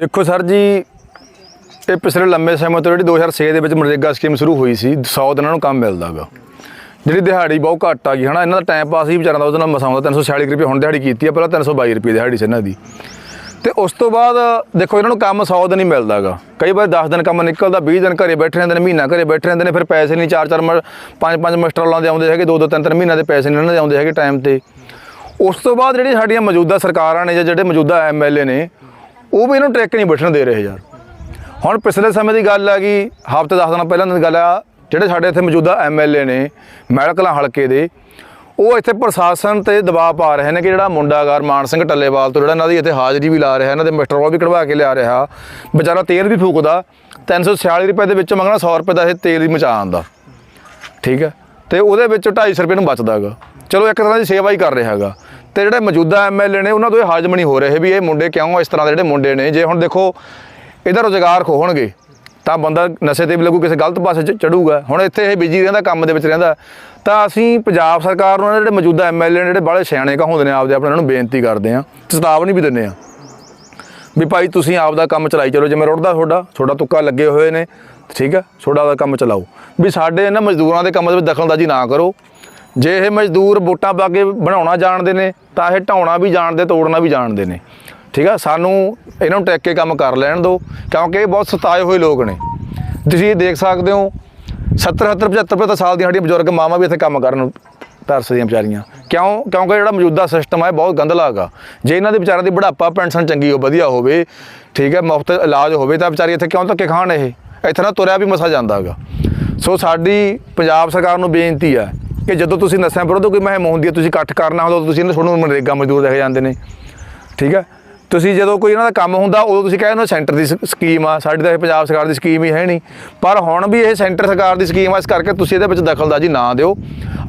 ਦੇਖੋ ਸਰ ਜੀ ਇਹ ਪਿਛਲੇ ਲੰਮੇ ਸਮੇਂ ਤੋਂ ਜਿਹੜੀ 2006 ਦੇ ਵਿੱਚ ਮਨਰੇਗਾ ਸਕੀਮ ਸ਼ੁਰੂ ਹੋਈ ਸੀ 100 ਦਿਨਾਂ ਨੂੰ ਕੰਮ ਮਿਲਦਾਗਾ। ਜਿਹੜੀ ਦਿਹਾੜੀ ਬਹੁਤ ਘੱਟ ਆ ਗਈ, ਹਨਾ? ਇਹਨਾਂ ਦਾ ਟਾਈਮ ਪਾਸ ਹੀ ਵਿਚਾਰਾਂ ਦਾ ਉਹਦੇ ਨਾਲ ਮਸਾਂ ਆਉਂਦਾ 346 ਰੁਪਏ ਹੁਣ ਦਿਹਾੜੀ ਕੀਤੀ ਆ, ਪਹਿਲਾਂ 322 ਰੁਪਏ ਦਿਹਾੜੀ ਸੀ ਇਹਨਾਂ ਦੀ। ਤੇ ਉਸ ਤੋਂ ਬਾਅਦ ਦੇਖੋ, ਇਹਨਾਂ ਨੂੰ ਕੰਮ 100 ਦਿਨ ਹੀ ਮਿਲਦਾਗਾ। ਕਈ ਵਾਰ 10 ਦਿਨ ਕੰਮ ਨਿਕਲਦਾ 20 ਦਿਨ ਘਰੇ ਬੈਠੇ ਰਹਿੰਦੇ ਨੇ, ਮਹੀਨਾ ਘਰੇ ਬੈਠੇ ਰਹਿੰਦੇ ਨੇ, ਫਿਰ ਪੈਸੇ ਨਹੀਂ, ਚਾਰ ਚਾਰ ਮ- ਪੰਜ ਪੰਜ ਮਾਸਟਰ ਲਾਉਂਦੇ ਆਉਂਦੇ ਹੈਗੇ, ਦੋ ਦੋ ਤਿੰਨ ਤਿੰਨ ਮਹੀਨਿਆਂ ਦੇ ਪੈਸੇ ਨਹੀਂ ਇਹਨਾਂ ਦੇ ਆਉਂਦੇ ਹੈਗੇ ਟਾਈਮ ਤੇ। ਉਸ ਤੋਂ ਬਾਅਦ ਜਿਹੜੀ ਸਾਡੀਆਂ ਮੌਜੂਦਾ ਸਰਕਾਰਾਂ ਨੇ ਜਾਂ ਜਿਹੜੇ ਮੌਜੂਦਾ ਐਮਐਲਏ ਨੇ ਉਹ ਵੀ ਇਹਨੂੰ ਟਰੈਕ ਨਹੀਂ ਬੈਠਣ ਦੇ ਰਹੇ ਯਾਰ। ਹੁਣ ਪਿਛਲੇ ਸਮੇਂ ਦੀ ਗੱਲ ਆ ਗਈ, ਹਫ਼ਤੇ 10 ਦਿਨ ਪਹਿਲਾਂ ਦੀ ਗੱਲ ਆ, ਜਿਹੜੇ ਸਾਡੇ ਇੱਥੇ ਮੌਜੂਦਾ ਐਮਐਲਏ ਨੇ ਮੈਲਕਲਾਂ ਹਲਕੇ ਦੇ, ਉਹ ਇੱਥੇ ਪ੍ਰਸ਼ਾਸਨ ਤੇ ਦਬਾਅ ਪਾ ਰਹੇ ਨੇ ਕਿ ਜਿਹੜਾ ਮੁੰਡਾਗਾਰ ਮਾਨ ਸਿੰਘ ਟੱਲੇਵਾਲ ਤੋਂ ਜਿਹੜਾ ਇਹਨਾਂ ਦੀ ਇੱਥੇ ਹਾਜ਼ਰੀ ਵੀ ਲਾ ਰਿਹਾ, ਇਹਨਾਂ ਦੇ ਮਿਸਟਰੋਲ ਵੀ ਕਢਵਾ ਕੇ ਲਿਆ ਰਿਹਾ, ਵਿਚਾਰਾ ਤੇਲ ਵੀ ਫੂਕਦਾ 346 ਰੁਪਏ ਦੇ ਵਿੱਚ ਮੰਗਣਾ 100 ਰੁਪਏ ਦਾ ਇਹ ਤੇਲ ਹੀ ਮਚਾ ਆਂਦਾ ਠੀਕ ਹੈ? ਤੇ ਉਹਦੇ ਵਿੱਚ 250 ਰੁਪਏ ਨੂੰ ਬਚਦਾਗਾ ਚਲੋ ਇੱਕ ਤਰ੍ਹਾਂ ਦੀ ਸੇਵਾ ਹੀ ਕਰ ਰਿਹਾ ਹੈਗਾ ਤੇ ਜਿਹੜੇ ਮੌਜੂਦਾ ਐਮਐਲਏ ਨੇ, ਉਹਨਾਂ ਤੋਂ ਇਹ ਹਾਜ਼ਮ ਨਹੀਂ ਹੋ ਰਹੇ ਵੀ ਇਹ ਮੁੰਡੇ ਕਿਉਂ ਇਸ ਤਰ੍ਹਾਂ ਦੇ ਜਿਹੜੇ ਮੁੰਡੇ ਨੇ? ਜੇ ਹੁਣ ਦੇਖੋ, ਇਹਦਾ ਰੋਜ਼ਗਾਰ ਖੋਹਣਗੇ ਤਾਂ ਬੰਦਾ ਨਸ਼ੇ ਤੇ ਵੀ ਲੱਗੂ, ਕਿਸੇ ਗਲਤ ਪਾਸੇ ਚ ਚੜੂਗਾ। ਹੁਣ ਇੱਥੇ ਇਹ ਬਿਜ਼ੀ ਰਹਿੰਦਾ, ਕੰਮ ਦੇ ਵਿੱਚ ਰਹਿੰਦਾ। ਤਾਂ ਅਸੀਂ ਪੰਜਾਬ ਸਰਕਾਰ ਨੂੰ ਜਿਹੜੇ ਮੌਜੂਦਾ ਐਮਐਲਏ ਨੇ, ਜਿਹੜੇ ਬਾਹਲੇ ਸਿਆਣੇ ਕਹਾਉਂਦੇ ਨੇ ਆਪਦੇ, ਆਪਣੇ ਉਹਨਾਂ ਨੂੰ ਬੇਨਤੀ ਕਰਦੇ ਹਾਂ ਚੇਤਾਵਨੀ ਵੀ ਦਿੰਦੇ ਹਾਂ। ਵੀ ਭਾਈ ਤੁਸੀਂ ਆਪ ਦਾ ਕੰਮ ਚਲਾਈ ਚਲੋ ਜਿਵੇਂ ਰੁੜਦਾ ਤੁਹਾਡਾ ਤੁਹਾਡਾ ਤੁੱਕਾ ਲੱਗੇ ਹੋਏ ਨੇ, ਠੀਕ ਹੈ, ਤੁਹਾਡਾ ਦਾ ਕੰਮ ਚਲਾਓ। ਵੀ ਸਾਡੇ ਇਹਨਾਂ ਮਜ਼ਦੂਰਾਂ ਦੇ ਕੰਮ ਦੇ ਵਿੱਚ ਦਖਲਅੰਦਾਜ਼ੀ ਨਾ ਕਰੋ। ਜੇ ਇਹ ਮਜ਼ਦੂਰ ਵੋਟਾਂ ਪਾ ਕੇ ਬਣਾਉਣਾ ਜਾਣਦੇ ਨੇ, ਤਾਂ ਇਹ ਢਾਉਣਾ ਵੀ ਜਾਣਦੇ, ਤੋੜਨਾ ਵੀ ਜਾਣਦੇ ਨੇ। ਠੀਕ ਆ? ਸਾਨੂੰ ਇਹਨਾਂ ਨੂੰ ਟੈਕ ਕੇ ਕੰਮ ਕਰ ਲੈਣ ਦਿਓ, ਕਿਉਂਕਿ ਇਹ ਬਹੁਤ ਸਤਾਏ ਹੋਏ ਲੋਕ ਨੇ। ਤੁਸੀਂ ਇਹ ਦੇਖ ਸਕਦੇ ਹੋ 70 70 75 75 ਸਾਲ ਦੀਆਂ ਸਾਡੀਆਂ ਬਜ਼ੁਰਗ ਮਾਵਾਂ ਵੀ ਇੱਥੇ ਕੰਮ ਕਰਨ ਤਰਸਦੀਆਂ ਵਿਚਾਰੀਆਂ। ਕਿਉਂ? ਕਿਉਂਕਿ ਜਿਹੜਾ ਮੌਜੂਦਾ ਸਿਸਟਮ ਹੈ ਬਹੁਤ ਗੰਦਲਾ ਹੈਗਾ ਜੇ ਇਹਨਾਂ ਦੇ ਵਿਚਾਰਿਆਂ ਦੀ ਬੁਢਾਪਾ ਪੈਨਸ਼ਨ ਚੰਗੀ ਹੋ ਵਧੀਆ ਹੋਵੇ, ਠੀਕ ਹੈ ਮੁਫਤ ਇਲਾਜ ਹੋਵੇ, ਤਾਂ ਵਿਚਾਰੀ ਇੱਥੇ ਕਿਉਂ ਧੱਕੇ ਖਾਣ ਇਹ? ਇੱਥੇ ਨਾ ਤੁਰਿਆ ਵੀ ਮਸਾ ਜਾਂਦਾ ਹੈਗਾ। ਸੋ ਸਾਡੀ ਪੰਜਾਬ ਸਰਕਾਰ ਨੂੰ ਬੇਨਤੀ ਹੈ ਕਿ ਜਦੋਂ ਤੁਸੀਂ ਨਸ਼ਿਆਂ ਵਿਰੁੱਧ ਕੋਈ ਮੁਹਿੰਮ ਹੁੰਦੀ ਹੈ, ਤੁਸੀਂ ਇਕੱਠ ਕਰਨਾ ਹੁੰਦਾ, ਉਦੋਂ ਤੁਸੀਂ ਇਹਨਾਂ ਤੁਹਾਨੂੰ ਮਨਰੇਗਾ ਮਜ਼ਦੂਰ ਦੇਖੇ ਜਾਂਦੇ ਨੇ। ਠੀਕ ਹੈ? ਤੁਸੀਂ ਜਦੋਂ ਕੋਈ ਇਹਨਾਂ ਦਾ ਕੰਮ ਹੁੰਦਾ, ਉਦੋਂ ਤੁਸੀਂ ਕਹਿੰਦੇ ਹੋ ਸੈਂਟਰ ਦੀ ਸਕੀਮ ਆ, ਸਾਡੀ ਤਾਂ ਇਹ ਪੰਜਾਬ ਸਰਕਾਰ ਦੀ ਸਕੀਮ ਹੀ ਹੈ ਨਹੀਂ। ਪਰ ਹੁਣ ਵੀ ਇਹ ਸੈਂਟਰ ਸਰਕਾਰ ਦੀ ਸਕੀਮ ਆ, ਇਸ ਕਰਕੇ ਤੁਸੀਂ ਇਹਦੇ ਵਿੱਚ ਦਖਲਅੰਦਾਜ਼ੀ ਨਾ ਦਿਓ।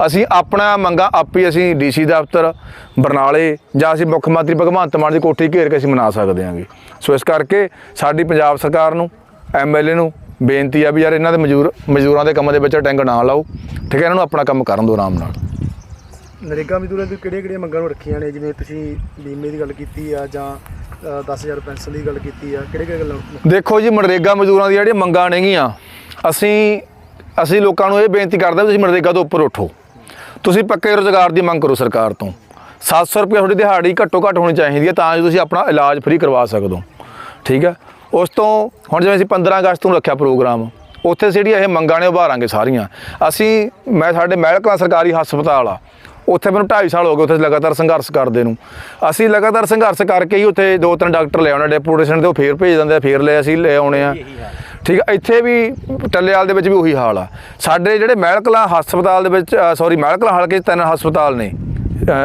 ਅਸੀਂ ਆਪਣਾ ਮੰਗਾ ਆਪੇ ਅਸੀਂ ਡੀਸੀ ਦਫ਼ਤਰ, ਬਰਨਾਲੇ ਜਾਂ ਅਸੀਂ ਮੁੱਖ ਮੰਤਰੀ ਭਗਵੰਤ ਮਾਨ ਦੀ ਕੋਠੀ ਘੇਰ ਕੇ ਅਸੀਂ ਮਨਾ ਸਕਦੇ ਹਾਂਗੇ। ਸੋ ਇਸ ਕਰਕੇ ਸਾਡੀ ਪੰਜਾਬ ਸਰਕਾਰ ਨੂੰ ਐਮਐਲਏ ਨੂੰ ਬੇਨਤੀ ਆ ਵੀ ਯਾਰ ਇਹਨਾਂ ਦੇ ਮਜ਼ਦੂਰ ਮਜ਼ਦੂਰਾਂ ਦੇ ਕੰਮ ਦੇ ਵਿੱਚ ਟੈਂਗ ਨਾ ਲਾਓ ਠੀਕ ਹੈ ਇਹਨਾਂ ਨੂੰ ਆਪਣਾ ਕੰਮ ਕਰਨ ਦਿਓ ਆਰਾਮ ਨਾਲ। ਨਰੇਗਾ ਮਜ਼ਦੂਰਾਂ ਦੀ ਕਿਹੜੀਆਂ ਕਿਹੜੀਆਂ ਮੰਗਾਂ ਨੂੰ ਰੱਖੀਆਂ ਨੇ? ਜਿਵੇਂ ਤੁਸੀਂ ਬੀਮੇ ਦੀ ਗੱਲ ਕੀਤੀ ਆ ਜਾਂ ਅ, 10000 ਪੈਨਸ਼ਨ ਦੀ ਗੱਲ ਕੀਤੀ ਆ ਕਿਹੜੇ ਕਿਹੜੇ ਗੱਲਾਂ ਦੇਖੋ ਜੀ ਮਨਰੇਗਾ ਮਜ਼ਦੂਰਾਂ ਦੀ ਜਿਹੜੀਆਂ ਮੰਗਾਂ ਨੇਗੀਆਂ ਅਸੀਂ ਅਸੀਂ ਲੋਕਾਂ ਨੂੰ ਇਹ ਬੇਨਤੀ ਕਰਦੇ ਹਾਂ ਤੁਸੀਂ ਮਨਰੇਗਾ ਤੋਂ ਉੱਪਰ ਉੱਠੋ। ਤੁਸੀਂ ਪੱਕੇ ਰੋਜ਼ਗਾਰ ਦੀ ਮੰਗ ਕਰੋ ਸਰਕਾਰ ਤੋਂ। 700 ਰੁਪਏ ਤੁਹਾਡੀ ਦਿਹਾੜੀ ਘੱਟੋ ਘੱਟ ਹੋਣੀ ਚਾਹੀਦੀ ਹੈ ਤਾਂ ਜੋ ਤੁਸੀਂ ਆਪਣਾ ਇਲਾਜ ਫ੍ਰੀ ਕਰਵਾ ਸਕੋ ਠੀਕ ਹੈ? ਉਸ ਤੋਂ ਹੁਣ ਜਿਵੇਂ ਅਸੀਂ 15 ਅਗਸਤ ਨੂੰ ਰੱਖਿਆ ਪ੍ਰੋਗਰਾਮ ਉੱਥੇ ਜਿਹੜੀ ਇਹ ਮੰਗਾਂ ਨੇ ਉਭਾਰਾਂਗੇ ਸਾਰੀਆਂ। ਅਸੀਂ ਮੈਂ ਸਾਡੇ ਮਹਿਲਕਾ ਸਰਕਾਰੀ ਹਸਪਤਾਲ ਆ ਉੱਥੇ ਮੈਨੂੰ 2.5 ਸਾਲ ਹੋ ਗਏ ਉੱਥੇ ਲਗਾਤਾਰ ਸੰਘਰਸ਼ ਕਰਦੇ ਨੂੰ। ਅਸੀਂ ਲਗਾਤਾਰ ਸੰਘਰਸ਼ ਕਰਕੇ ਹੀ ਉੱਥੇ ਦੋ ਤਿੰਨ ਡਾਕਟਰ ਲੈ ਆਉਣਾ ਡੈਪੂਟੇਸ਼ਨ ਤੇ ਉਹ ਫੇਰ ਭੇਜ ਦਿੰਦੇ ਆ ਫੇਰ ਲੈ ਅਸੀਂ ਲੈ ਆਉਣੇ ਆ। ਠੀਕ ਆ ਇੱਥੇ ਵੀ ਟੱਲੇਵਾਲ ਦੇ ਵਿੱਚ ਵੀ ਉਹੀ ਹਾਲ ਆ। ਸਾਡੇ ਜਿਹੜੇ ਮਹਿਲਕਲਾ ਹਸਪਤਾਲ ਦੇ ਵਿੱਚ ਸੌਰੀ ਮਹਿਲਕਲਾ ਹਲਕੇ 'ਚ ਤਿੰਨ ਹਸਪਤਾਲ ਨੇ।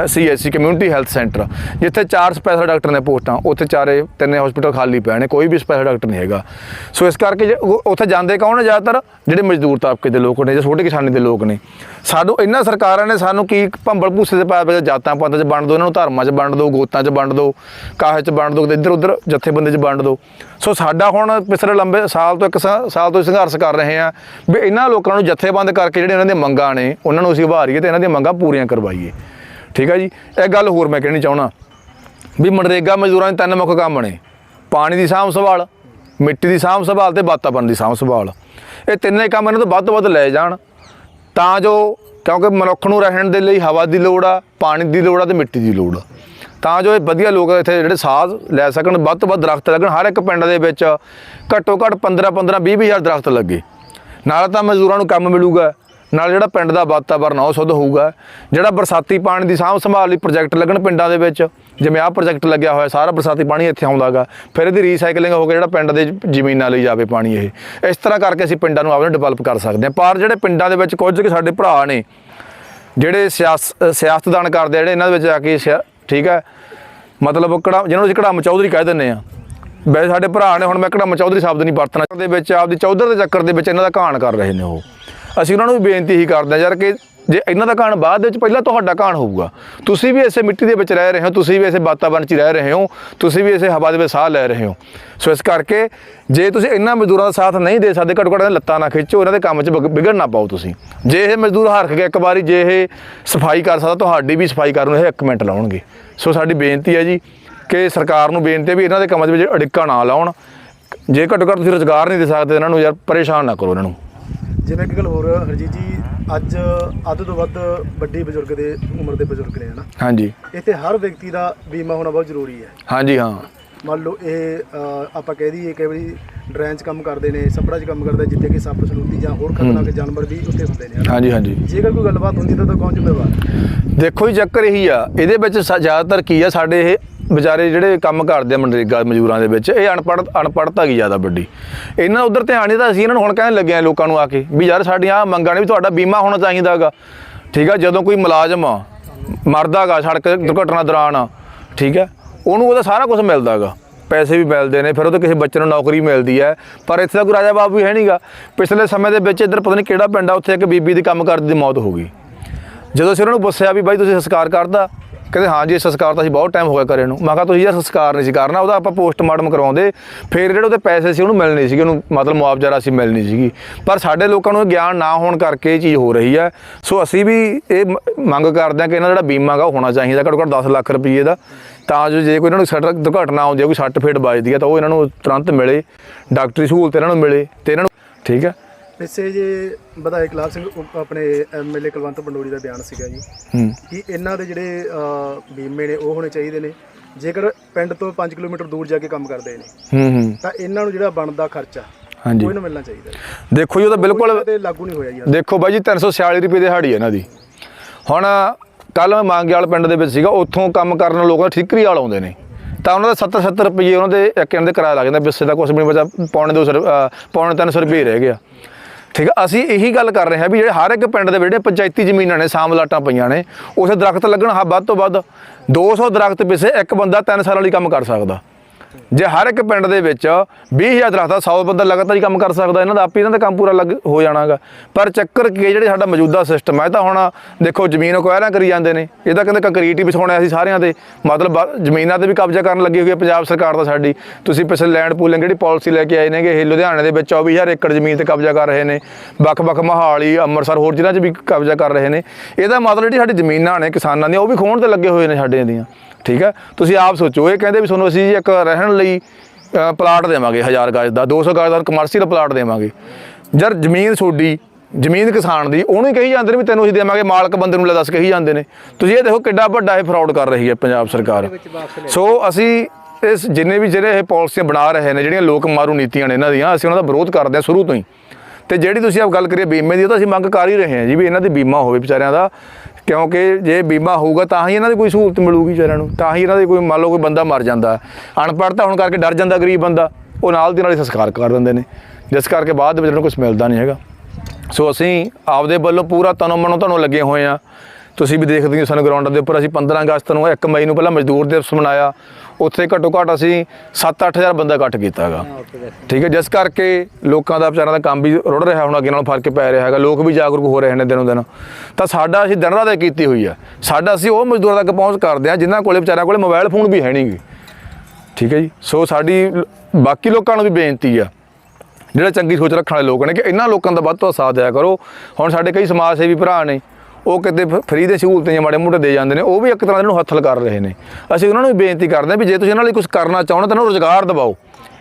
ਸੀਐਸਸੀ ਕਮਿਊਨਿਟੀ ਹੈਲਥ ਸੈਂਟਰ ਜਿੱਥੇ ਚਾਰ ਸਪੈਸ਼ਲ ਡਾਕਟਰ ਨੇ ਪੋਸਟਾਂ, ਉੱਥੇ ਚਾਰੇ ਤਿੰਨੇ ਹਸਪੀਟਲ ਖਾਲੀ ਪਏ ਨੇ, ਕੋਈ ਵੀ ਸਪੈਸ਼ਲ ਡਾਕਟਰ ਨਹੀਂ ਹੈਗਾ। ਸੋ ਇਸ ਕਰਕੇ ਜੇ ਉਹ- ਉੱਥੇ ਜਾਂਦੇ ਕੌਣ ਨੇ ਜ਼ਿਆਦਾਤਰ? ਜਿਹੜੇ ਮਜ਼ਦੂਰ ਤਬਕੇ ਦੇ ਲੋਕ ਨੇ ਜਾਂ ਛੋਟੇ ਕਿਸਾਨੀ ਦੇ ਲੋਕ ਨੇ। ਸਾਨੂੰ ਇਹਨਾਂ ਸਰਕਾਰਾਂ ਨੇ ਸਾਨੂੰ ਕੀ ਭੰਬਲ ਭੂਸੇ ਦੇ ਪਾਇਆ ਪਾ ਜਾਤਾਂ ਪੰਥਾਂ 'ਚ ਵੰਡ ਦਿਓ ਇਹਨਾਂ ਨੂੰ ਧਰਮਾਂ 'ਚ ਵੰਡ ਦਿਓ ਗੋਤਾਂ 'ਚ ਵੰਡ ਦਿਓ ਕਾਹੇ 'ਚ ਵੰਡ ਦਿਓ ਇੱਧਰ ਉੱਧਰ ਜਥੇਬੰਦੀ 'ਚ ਵੰਡ ਦਿਓ ਸੋ ਸਾਡਾ ਹੁਣ ਪਿਛਲੇ ਲੰਬੇ ਸਾਲ ਤੋਂ ਇੱਕ ਸਾ- ਸਾਲ ਤੋਂ ਸੰਘਰਸ਼ ਕਰ ਰਹੇ ਆ ਵੀ ਇਹਨਾਂ ਲੋਕਾਂ ਨੂੰ ਜਥੇਬੰਦ ਕਰਕੇ ਜਿਹੜੇ ਇਹਨਾਂ ਦੀਆਂ ਮੰਗਾਂ ਨੇ, ਉਹਨਾਂ ਨੂੰ ਅਸੀਂ ਉਭਾਰੀਏ ਤੇ ਇਹਨਾਂ ਦੀਆਂ ਮੰਗਾਂ ਪੂਰੀਆਂ ਕਰਵਾਈਏ। ਠੀਕ ਹੈ ਜੀ? ਇਹ ਗੱਲ ਹੋਰ ਮੈਂ ਕਹਿਣੀ ਚਾਹਣਾ ਵੀ ਮਨਰੇਗਾ ਮਜ਼ਦੂਰਾਂ ਦੇ ਤਿੰਨ ਮੁੱਖ ਕੰਮ ਨੇ। ਪਾਣੀ ਦੀ ਸਾਂਭ ਸੰਭਾਲ, ਮਿੱਟੀ ਦੀ ਸਾਂਭ ਸੰਭਾਲ ਤੇ ਵਾਤਾਵਰਣ ਦੀ ਸਾਂਭ ਸੰਭਾਲ। ਇਹ ਤਿੰਨੇ ਕੰਮ ਇਹਨਾਂ ਤੋਂ ਵੱਧ ਤੋਂ ਵੱਧ ਲੈ ਜਾਣ। ਤਾਂ ਜੋ ਕਿਉਂਕਿ ਮਨੁੱਖ ਨੂੰ ਰਹਿਣ ਦੇ ਲਈ ਹਵਾ ਦੀ ਲੋੜ ਆ, ਪਾਣੀ ਦੀ ਲੋੜ ਆ ਤੇ ਮਿੱਟੀ ਦੀ ਲੋੜ ਆ। ਤਾਂ ਜੋ ਇਹ ਵਧੀਆ ਲੋਕ ਇੱਥੇ ਜਿਹੜੇ ਸਾਹ ਲੈ ਸਕਣ, ਵੱਧ ਤੋਂ ਵੱਧ ਦਰਖਤ ਲੱਗਣ, ਹਰ ਇੱਕ ਪਿੰਡ ਦੇ ਵਿੱਚ ਘੱਟੋ ਘੱਟ 15 15 20 ਹਜ਼ਾਰ ਦਰਖਤ ਲੱਗੇ। ਨਾਲ ਤਾਂ ਮਜ਼ਦੂਰਾਂ ਨੂੰ ਕੰਮ ਮਿਲੂਗਾ। ਨਾਲ ਜਿਹੜਾ ਪਿੰਡ ਦਾ ਵਾਤਾਵਰਨ ਉਹ ਸ਼ੁੱਧ ਹੋਊਗਾ। ਜਿਹੜਾ ਬਰਸਾਤੀ ਪਾਣੀ ਦੀ ਸਾਂਭ ਸੰਭਾਲ ਲਈ ਪ੍ਰੋਜੈਕਟ ਲੱਗਣ ਪਿੰਡਾਂ ਦੇ ਵਿੱਚ, ਜਿਵੇਂ ਆਹ ਪ੍ਰੋਜੈਕਟ ਲੱਗਿਆ ਹੋਇਆ, ਸਾਰਾ ਬਰਸਾਤੀ ਪਾਣੀ ਇੱਥੇ ਆਉਂਦਾਗਾ। ਫਿਰ ਇਹਦੀ ਰੀਸਾਈਕਲਿੰਗ ਹੋ ਕੇ ਜਿਹੜਾ ਪਿੰਡ ਦੇ ਜ਼ਮੀਨਾਂ ਲਈ ਜਾਵੇ ਪਾਣੀ ਇਹ। ਇਸ ਤਰ੍ਹਾਂ ਕਰਕੇ ਅਸੀਂ ਪਿੰਡਾਂ ਨੂੰ ਆਪਣੇ ਡਿਵੈਲਪ ਕਰ ਸਕਦੇ ਹਾਂ। ਪਰ ਜਿਹੜੇ ਪਿੰਡਾਂ ਦੇ ਵਿੱਚ ਕੁਝ ਕੁ ਸਾਡੇ ਭਰਾ ਨੇ, ਜਿਹੜੇ ਸਿਆਸ, ਸਿਆਸਤਦਾਨ ਕਰਦੇ ਜਿਹੜੇ ਇਹਨਾਂ ਦੇ ਵਿੱਚ ਆ ਕੇ ਸਿਆ- ਠੀਕ ਹੈ? ਮਤਲਬ ਕੜਾ ਜਿਹਨਾਂ ਨੂੰ ਅਸੀਂ ਕੜਾਮ ਚੌਧਰੀ ਕਹਿ ਦਿੰਦੇ ਆ ਵੈਸੇ ਸਾਡੇ ਭਰਾ ਨੇ ਹੁਣ ਮੈਂ ਕੜਾਮ ਚੌਧਰੀ ਸ਼ਬਦ ਨਹੀਂ ਵਰਤਣਾ। ਦੇ ਵਿੱਚ ਆਪਦੀ ਚੌਧਰ ਦੇ ਚੱਕਰ ਦੇ ਵਿੱਚ ਇਹਨਾਂ ਦਾ ਕਹਾਣ ਕਰ ਰਹੇ ਨੇ ਉਹ। ਅਸੀਂ ਉਹਨਾਂ ਨੂੰ ਵੀ ਬੇਨਤੀ ਹੀ ਕਰਦੇ ਹਾਂ ਯਾਰ ਕਿ ਜੇ ਇਹਨਾਂ ਦਾ ਕਹਾਣ ਬਾਅਦ ਦੇ ਵਿੱਚ ਪਹਿਲਾਂ ਤੁਹਾਡਾ ਕਹਾਣ ਹੋਊਗਾ, ਤੁਸੀਂ ਵੀ ਇਸੇ ਮਿੱਟੀ ਦੇ ਵਿੱਚ ਰਹਿ ਰਹੇ ਹੋ, ਤੁਸੀਂ ਵੀ ਇਸੇ ਵਾਤਾਵਰਣ 'ਚ ਰਹਿ ਰਹੇ ਹੋ, ਤੁਸੀਂ ਵੀ ਇਸੇ ਹਵਾ ਦੇ ਵਿੱਚ ਸਾਹ ਲੈ ਰਹੇ ਹੋ। ਸੋ ਇਸ ਕਰਕੇ ਜੇ ਤੁਸੀਂ ਇਹਨਾਂ ਮਜ਼ਦੂਰਾਂ ਦਾ ਸਾਥ ਨਹੀਂ ਦੇ ਸਕਦੇ, ਘੱਟੋ ਘੱਟ ਇਹਨਾਂ ਲੱਤਾਂ ਨਾ ਖਿੱਚੋ, ਇਹਨਾਂ ਦੇ ਕੰਮ 'ਚ ਵਿਗ- ਵਿਗੜ ਨਾ ਪਾਓ ਤੁਸੀਂ। ਜੇ ਇਹ ਮਜ਼ਦੂਰ ਹਰਖ ਗਿਆ ਇੱਕ ਵਾਰੀ ਜੇ ਇਹ ਸਫ਼ਾਈ ਕਰ ਸਕਦਾ, ਤੁਹਾਡੀ ਵੀ ਸਫ਼ਾਈ ਕਰਨ ਨੂੰ ਇਹ ਇੱਕ ਮਿੰਟ ਲਾਉਣਗੇ। ਸੋ ਸਾਡੀ ਬੇਨਤੀ ਹੈ ਜੀ ਕਿ ਸਰਕਾਰ ਨੂੰ ਬੇਨਤੀ ਹੈ ਵੀ ਇਹਨਾਂ ਦੇ ਕੰਮਾਂ ਦੇ ਵਿੱਚ ਅੜਿੱਕਾ ਨਾ ਲਾਉਣ। ਜੇ ਘੱਟੋ ਘੱਟ ਤੁਸੀਂ ਰੁਜ਼ਗਾਰ ਨਹੀਂ ਦੇ ਸਕਦੇ ਇਹਨਾਂ ਨੂੰ ਯਾਰ, ਪਰੇਸ਼ਾਨ ਨਾ ਕਰੋ ਇਹਨਾਂ ਨੂੰ। ਜਿਵੇਂ ਕਿ ਗੱਲ ਹੋਰ ਹਰਜੀਤ ਜੀ ਅੱਜ ਅੱਧ ਤੋਂ ਵੱਧ ਵੱਡੀ ਬਜ਼ੁਰਗ ਦੇ ਉਮਰ ਦੇ ਬਜ਼ੁਰਗ ਨੇ ਹਨਾ? ਹਾਂਜੀ। ਇੱਥੇ ਹਰ ਵਿਅਕਤੀ ਦਾ ਬੀਮਾ ਹੋਣਾ ਬਹੁਤ ਜ਼ਰੂਰੀ ਹੈ। ਹਾਂਜੀ ਹਾਂ। ਮੰਨ ਲਓ ਇਹ ਅ, ਆਪਾਂ ਕਹਿ ਦਈਏ ਕਈ ਵਾਰੀ ਡਰੈਨ 'ਚ ਕੰਮ ਕਰਦੇ ਨੇ ਸੱਪੜਾ 'ਚ ਕੰਮ ਕਰਦੇ ਜਿੱਥੇ ਕਿ ਸੱਪ ਸਲੂਤੀ ਜਾਂ ਹੋਰ ਖਤਰਨਾਕ ਜਾਨਵਰ ਵੀ ਉੱਥੇ ਹੁੰਦੇ ਨੇ ਹਨਾ। ਹਾਂਜੀ ਹਾਂਜੀ। ਜੇਕਰ ਕੋਈ ਗੱਲਬਾਤ ਹੁੰਦੀ ਤਾਂ ਤਾਂ ਕੌਣ ਜ਼ਿੰਮੇਵਾਰ? ਦੇਖੋ ਜੀ ਚੱਕਰ ਇਹੀ ਆ ਇਹਦੇ ਵਿੱਚ ਸਾ- ਜ਼ਿਆਦਾਤਰ ਕੀ ਆ ਸਾਡੇ ਇਹ ਵਿਚਾਰੇ ਜਿਹੜੇ ਕੰਮ ਕਰਦੇ ਆ ਮਨਰੇਗਾ ਮਜ਼ਦੂਰਾਂ ਦੇ ਵਿੱਚ, ਇਹ ਅਨਪੜ੍ਹ, ਅਨਪੜ੍ਹਤਾ ਕੀ ਜ਼ਿਆਦਾ ਵੱਡੀ। ਇਹਨਾਂ ਉਧਰ ਧਿਆਨ ਨਹੀਂ ਤਾਂ ਅਸੀਂ ਇਹਨਾਂ ਨੂੰ ਹੁਣ ਕਹਿਣ ਲੱਗੇ ਆ ਲੋਕਾਂ ਨੂੰ ਆ ਕੇ ਵੀ ਯਾਰ ਸਾਡੀਆਂ ਆਹ ਮੰਗਾਂ ਨੇ ਵੀ ਤੁਹਾਡਾ ਬੀਮਾ ਹੋਣਾ ਚਾਹੀਦਾਗਾ ਠੀਕ ਆ, ਜਦੋਂ ਕੋਈ ਮੁਲਾਜ਼ਮ ਆ ਮਰਦਾਗਾ ਸੜਕ ਦੁਰਘਟਨਾ ਦੌਰਾਨ, ਠੀਕ ਹੈ ਉਹਨੂੰ ਉਹਦਾ ਸਾਰਾ ਕੁਝ ਮਿਲਦਾਗਾ ਪੈਸੇ ਵੀ ਮਿਲਦੇ ਨੇ, ਫਿਰ ਉਹਦੇ ਕਿਸੇ ਬੱਚੇ ਨੂੰ ਨੌਕਰੀ ਮਿਲਦੀ ਹੈ। ਪਰ ਇੱਥੇ ਤਾਂ ਕੋਈ ਰਾਜਾ ਬਾਬੂ ਹੈ ਨਹੀਂਗਾ ਪਿਛਲੇ ਸਮੇਂ ਦੇ ਵਿੱਚ ਇੱਧਰ ਪਤਾ ਨਹੀਂ ਕਿਹੜਾ ਪਿੰਡ ਆ, ਉੱਥੇ ਇੱਕ ਬੀਬੀ ਦੀ ਕੰਮ ਕਰਦੀ ਦੀ ਮੌਤ ਹੋ ਗਈ। ਜਦੋਂ ਅਸੀਂ ਉਹਨਾਂ ਨੂੰ ਪੁੱਛਿਆ ਵੀ ਬਾਈ ਤੁਸੀਂ ਸੰਸਕਾਰ ਕਰਦਾ ਕਹਿੰਦੇ, ਹਾਂ ਜੀ ਸੰਸਕਾਰ ਤਾਂ ਅਸੀਂ ਬਹੁਤ ਟਾਈਮ ਹੋ ਗਿਆ ਕਰੇ ਨੂੰ। ਮੈਂ ਕਿਹਾ, ਤੁਸੀਂ ਯਾਰ ਸੰਸਕਾਰ ਨਹੀਂ ਸੀ ਕਰਨਾ, ਉਹਦਾ ਆਪਾਂ ਪੋਸਟਮਾਰਟਮ ਕਰਵਾਉਂਦੇ ਫਿਰ ਜਿਹੜੇ ਉਹਦੇ ਪੈਸੇ ਸੀ, ਉਹਨੂੰ ਮਿਲਣੇ ਸੀਗੇ, ਉਹਨੂੰ ਮਤਲਬ ਮੁਆਵਜ਼ਾ ਰਾਸ਼ੀ ਮਿਲਣੀ ਸੀਗੀ। ਪਰ ਸਾਡੇ ਲੋਕਾਂ ਨੂੰ ਇਹ ਗਿਆਨ ਨਾ ਹੋਣ ਕਰਕੇ ਇਹ ਚੀਜ਼ ਹੋ ਰਹੀ ਹੈ। ਸੋ ਅਸੀਂ ਵੀ ਇਹ ਮੰਗ ਕਰਦੇ ਹਾਂ ਕਿ ਇਹਨਾਂ ਦਾ ਜਿਹੜਾ ਬੀਮਾ ਗਾ ਹੋਣਾ ਚਾਹੀਦਾ। ਘੱਟੋ ਘੱਟ 10 ਲੱਖ ਰੁਪਏ ਦਾ। ਤਾਂ ਜੋ ਜੇ ਕੋਈ ਇਹਨਾਂ ਨੂੰ ਸੜਕ ਦੁਰਘਟਨਾ ਆਉਂਦੀ ਹੈ, ਕੋਈ ਸੱਟ ਫੇਟ ਵੱਜਦੀ ਹੈ, ਤਾਂ ਉਹ ਇਹਨਾਂ ਨੂੰ ਤੁਰੰਤ ਮਿਲੇ। ਡਾਕਟਰੀ ਸਹੂਲਤ ਇਹਨਾਂ ਨੂੰ ਮਿਲੇ ਤੇ ਇਹਨਾਂ ਨੂੰ, ਠੀਕ ਹੈ? ਪਿੱਛੇ ਜੇ ਵਿਧਾਇਕ ਲਾਭ ਸਿੰਘ ਆਪਣੇ ਐਮਐਲਏ ਕੁਲਵੰਤ ਪੰਡੋਰੀ ਦਾ ਬਿਆਨ ਸੀਗਾ ਜੀ ਹੂੰ। ਕਿ ਇਹਨਾਂ ਦੇ ਜਿਹੜੇ ਅ, ਬੀਮੇ ਨੇ ਉਹ ਹੋਣੇ ਚਾਹੀਦੇ ਨੇ। ਜੇਕਰ ਪਿੰਡ ਤੋਂ 5 ਕਿਲੋਮੀਟਰ ਦੂਰ ਜਾ ਕੇ ਕੰਮ ਕਰਦੇ ਨੇ ਹੂੰ ਹੂੰ। ਤਾਂ ਇਹਨਾਂ ਨੂੰ ਜਿਹੜਾ ਬਣਦਾ ਖਰਚਾ ਹਾਂਜੀ। ਉਹ ਇਹਨੂੰ ਮਿਲਣਾ ਚਾਹੀਦਾ। ਦੇਖੋ ਜੀ ਉਹ ਤਾਂ ਬਿਲਕੁਲ ਤੇ ਲਾਗੂ ਨਹੀਂ ਹੋਇਆ ਜੀ ਦੇਖੋ ਬਾਈ ਜੀ 346 ਰੁਪਏ ਦਿਹਾੜੀ ਹੈ ਇਹਨਾਂ ਦੀ। ਹੁਣ ਕੱਲ ਮੈਂ ਮੰਗਿਆਲ ਪਿੰਡ ਦੇ ਵਿੱਚ ਸੀਗਾ ਉੱਥੋਂ ਕੰਮ ਕਰਨ ਲੋਕ ਠੀਕਰੀ ਵਾਲ ਆਉਂਦੇ ਨੇ। ਤਾਂ ਉਹਨਾਂ ਦਾ 70 70 ਰੁਪਏ ਉਹਨਾਂ ਦੇ ਇੱਕ ਇਹਨਾਂ ਦੇ ਕਿਰਾਇਆ ਲੱਗ ਜਾਂਦਾ ਬਿੱਸੇ ਦਾ ਕੁਝ ਵੀ ਨਹੀਂ ਬਚਾ ਪੌਣੇ 200 ਪੌਣੇ 300 ਰੁਪਏ ਹੀ ਰਹਿ ਗਿਆ ਠੀਕ ਆ? ਅਸੀਂ ਇਹੀ ਗੱਲ ਕਰ ਰਹੇ ਹਾਂ ਵੀ ਜਿਹੜੇ ਹਰ ਇੱਕ ਪਿੰਡ ਦੇ ਜਿਹੜੇ ਪੰਚਾਇਤੀ ਜ਼ਮੀਨਾਂ ਨੇ ਸਾਮਲਾਟਾਂ ਪਈਆਂ ਨੇ, ਉਸੇ ਦਰਖਤ ਲੱਗਣ ਹਾਂ ਵੱਧ ਤੋਂ ਵੱਧ 200 ਦਰਖਤ ਪਿੱਛੇ ਇੱਕ ਬੰਦਾ 3 ਸਾਲਾਂ ਲਈ ਕੰਮ ਕਰ ਸਕਦਾ। ਜੇ ਹਰ ਇੱਕ ਪਿੰਡ ਦੇ ਵਿੱਚ 20000 ਦਰਖਤ ਆ 100 ਬੰਦਾ ਲਗਾਤਾਰ ਹੀ ਕੰਮ ਕਰ ਸਕਦਾ, ਇਹਨਾਂ ਦਾ ਆਪੇ ਇਹਨਾਂ ਦਾ ਕੰਮ ਪੂਰਾ ਲੱਗ ਹੋ ਜਾਣਾਗਾ। ਪਰ ਚੱਕਰ ਕੀ ਹੈ, ਜਿਹੜੇ ਸਾਡਾ ਮੌਜੂਦਾ ਸਿਸਟਮ ਹੈ ਇਹ ਤਾਂ ਹੁਣ ਦੇਖੋ ਜ਼ਮੀਨ ਅਕਵਾਇਰਾਂ ਕਰੀ ਜਾਂਦੇ ਨੇ। ਇਹ ਤਾਂ ਕਹਿੰਦੇ ਕੰਕਰੀਟ ਹੀ ਵਿਛਾਉਣਾ ਸੀ ਸਾਰਿਆਂ ਦੇ। ਮਤਲਬ ਬ- ਜ਼ਮੀਨਾਂ ਤੇ ਵੀ ਕਬਜ਼ਾ ਕਰਨ ਲੱਗੀ ਹੋਈ ਹੈ ਪੰਜਾਬ ਸਰਕਾਰ ਦਾ ਸਾਡੀ। ਤੁਸੀਂ ਪਿਛਲੇ ਲੈਂਡ ਪੂਲਿੰਗ ਜਿਹੜੀ ਪਾਲਿਸੀ ਲੈ ਕੇ ਆਏ ਨੇਗੇ, ਇਹ ਲੁਧਿਆਣੇ ਦੇ ਵਿੱਚ 24000 ਏਕੜ ਜ਼ਮੀਨ ਤੇ ਕਬਜ਼ਾ ਕਰ ਰਹੇ ਨੇ। ਵੱਖ-ਵੱਖ ਮੋਹਾਲੀ, ਅੰਮ੍ਰਿਤਸਰ, ਹੋਰ ਜ਼ਿਲ੍ਹਿਆਂ 'ਚ ਵੀ ਕਬਜ਼ਾ ਕਰ ਰਹੇ ਨੇ। ਇਹਦਾ ਮਤਲਬ ਜਿਹੜੀ ਸਾਡੀ ਜ਼ਮੀਨਾਂ ਨੇ ਕਿਸਾਨਾਂ ਦੀਆਂ, ਉਹ ਵੀ ਖੋਣ ਤੇ ਲੱਗੇ ਹੋਏ ਨੇ ਸਾਡੇ ਦੀਆਂ। ਠੀਕ ਹੈ? ਤੁਸੀਂ ਆਪ ਸੋਚੋ ਇਹ ਕਹਿੰਦੇ ਵੀ ਤੁਹਾਨੂੰ ਅਸੀਂ ਇੱਕ ਰਹਿਣ ਲਈ ਪਲਾਟ ਦੇਵਾਂਗੇ 1000 ਗਜ ਦਾ 200 ਗਜ ਦਾ ਕਮਰਸ਼ੀਅਲ ਪਲਾਟ ਦੇਵਾਂਗੇ। ਜਰ ਜ਼ਮੀਨ ਛੋਡੀ ਜ਼ਮੀਨ ਕਿਸਾਨ ਦੀ ਉਹਨੂੰ ਹੀ ਕਹੀ ਜਾਂਦੇ ਨੇ ਵੀ ਤੈਨੂੰ ਅਸੀਂ ਦੇਵਾਂਗੇ ਮਾਲਕ ਬੰਦੇ ਨੂੰ ਲੈ ਦੱਸ ਕਹੀ ਜਾਂਦੇ ਨੇ। ਤੁਸੀਂ ਇਹ ਦੇਖੋ ਕਿੱਡਾ ਵੱਡਾ ਇਹ ਫਰਾਡ ਕਰ ਰਹੀ ਹੈ ਪੰਜਾਬ ਸਰਕਾਰ। ਸੋ ਅਸੀਂ ਇਸ ਜਿੰਨੇ ਵੀ ਜਿਹੜੇ ਇਹ ਪਾਲਿਸੀਆਂ ਬਣਾ ਰਹੇ ਨੇ ਜਿਹੜੀਆਂ ਲੋਕ ਮਾਰੂ ਨੀਤੀਆਂ ਨੇ ਇਹਨਾਂ ਦੀਆਂ ਅਸੀਂ ਉਹਨਾਂ ਦਾ ਵਿਰੋਧ ਕਰਦੇ ਹਾਂ ਸ਼ੁਰੂ ਤੋਂ ਹੀ। ਤੇ ਜਿਹੜੀ ਤੁਸੀਂ ਆਪ ਗੱਲ ਕਰੀਏ ਬੀਮੇ ਦੀ ਉਹ ਤਾਂ ਅਸੀਂ ਮੰਗ ਕਰ ਹੀ ਰਹੇ ਹਾਂ ਜੀ ਵੀ ਇਹਨਾਂ ਦੀ ਬੀਮਾ ਹੋਵੇ ਵਿਚਾਰਿਆਂ ਦਾ। ਕਿਉਂਕਿ ਜੇ ਬੀਮਾ ਹੋਊਗਾ ਤਾਂ ਹੀ ਇਹਨਾਂ ਦੀ ਕੋਈ ਸਹੂਲਤ ਮਿਲੂਗੀ ਵਿਚਾਰਿਆਂ ਨੂੰ, ਤਾਂ ਹੀ ਇਹਨਾਂ ਦੀ ਕੋਈ ਮੰਨ ਲਓ ਕੋਈ ਬੰਦਾ ਮਰ ਜਾਂਦਾ। ਅਨਪੜ੍ਹ ਤਾਂ ਹੋਣ ਕਰਕੇ ਡਰ ਜਾਂਦਾ ਗਰੀਬ ਬੰਦਾ, ਉਹ ਨਾਲ ਦੀ ਨਾਲ ਹੀ ਸੰਸਕਾਰ ਕਰ ਦਿੰਦੇ ਨੇ। ਜਿਸ ਕਰਕੇ ਬਾਅਦ ਦੇ ਵਿੱਚ ਉਹਨਾਂ ਨੂੰ ਕੁਝ ਮਿਲਦਾ ਨਹੀਂ ਹੈਗਾ। ਸੋ ਅਸੀਂ ਆਪਦੇ ਵੱਲੋਂ ਪੂਰਾ ਤਨੋਂ ਮਨੋਂ ਤੁਹਾਨੂੰ ਲੱਗੇ ਹੋਏ ਆ ਤੁਸੀਂ ਵੀ ਦੇਖਦੇ ਹੋ, ਸਾਨੂੰ ਗਰਾਊਂਡ ਦੇ ਉੱਪਰ ਅਸੀਂ 15 ਅਗਸਤ ਨੂੰ 1 ਮਈ ਨੂੰ ਪਹਿਲਾਂ ਮਜ਼ਦੂਰ ਦਿਵਸ ਮਨਾਇਆ। ਉੱਥੇ ਘੱਟੋ ਘੱਟ ਅਸੀਂ 7-8000 ਬੰਦਾ ਇਕੱਠ ਕੀਤਾ ਹੈਗਾ। ਠੀਕ ਹੈ ਜਿਸ ਕਰਕੇ ਲੋਕਾਂ ਦਾ ਵਿਚਾਰਾਂ ਦਾ ਕੰਮ ਵੀ ਰੁੜ ਰਿਹਾ ਹੁਣ ਅੱਗੇ ਨਾਲੋਂ ਫ਼ਰਕ ਪੈ ਰਿਹਾ ਹੈਗਾ ਲੋਕ ਵੀ ਜਾਗਰੂਕ ਹੋ ਰਹੇ ਨੇ ਦਿਨੋਂ ਦਿਨ। ਤਾਂ ਸਾਡਾ ਅਸੀਂ ਦਿਨ ਰਾਤ ਕੀਤੀ ਹੋਈ ਆ। ਸਾਡਾ ਅਸੀਂ ਉਹ ਮਜ਼ਦੂਰਾਂ ਤੱਕ ਪਹੁੰਚ ਕਰਦੇ ਆ ਜਿਨ੍ਹਾਂ ਕੋਲੇ ਵਿਚਾਰਿਆਂ ਕੋਲੇ ਮੋਬਾਈਲ ਫੋਨ ਵੀ ਹੈ ਨਹੀਂਗੇ ਠੀਕ ਹੈ ਜੀ ਸੋ ਸਾਡੀ ਬਾਕੀ ਲੋਕਾਂ ਨੂੰ ਵੀ ਬੇਨਤੀ ਆ ਜਿਹੜੇ ਚੰਗੀ ਸੋਚ ਰੱਖਣ ਵਾਲੇ ਲੋਕ ਨੇ ਕਿ ਇਹਨਾਂ ਲੋਕਾਂ ਦਾ ਵੱਧ ਤੋਂ ਸਾਥ ਦਿਆ ਕਰੋ। ਹੁਣ ਸਾਡੇ ਕਈ ਸਮਾਜ ਸੇਵੀ ਭਰਾ ਨੇ ਉਹ ਕਿਤੇ ਫਰੀ ਦੇ ਸਹੂਲਤਾਂ ਜਾਂ ਮਾੜੇ ਮੋਟੇ ਦੇ ਜਾਂਦੇ ਨੇ, ਉਹ ਵੀ ਇੱਕ ਤਰ੍ਹਾਂ ਦੇ ਨੂੰ ਹੱਥਲ ਕਰ ਰਹੇ ਨੇ। ਅਸੀਂ ਉਹਨਾਂ ਨੂੰ ਵੀ ਬੇਨਤੀ ਕਰਦੇ ਹਾਂ ਵੀ ਜੇ ਤੁਸੀਂ ਇਹਨਾਂ ਲਈ ਕੁਝ ਕਰਨਾ ਚਾਹੋ ਤਾਂ ਇਹਨਾਂ ਨੂੰ ਰੋਜ਼ਗਾਰ ਦਿਵਾਓ।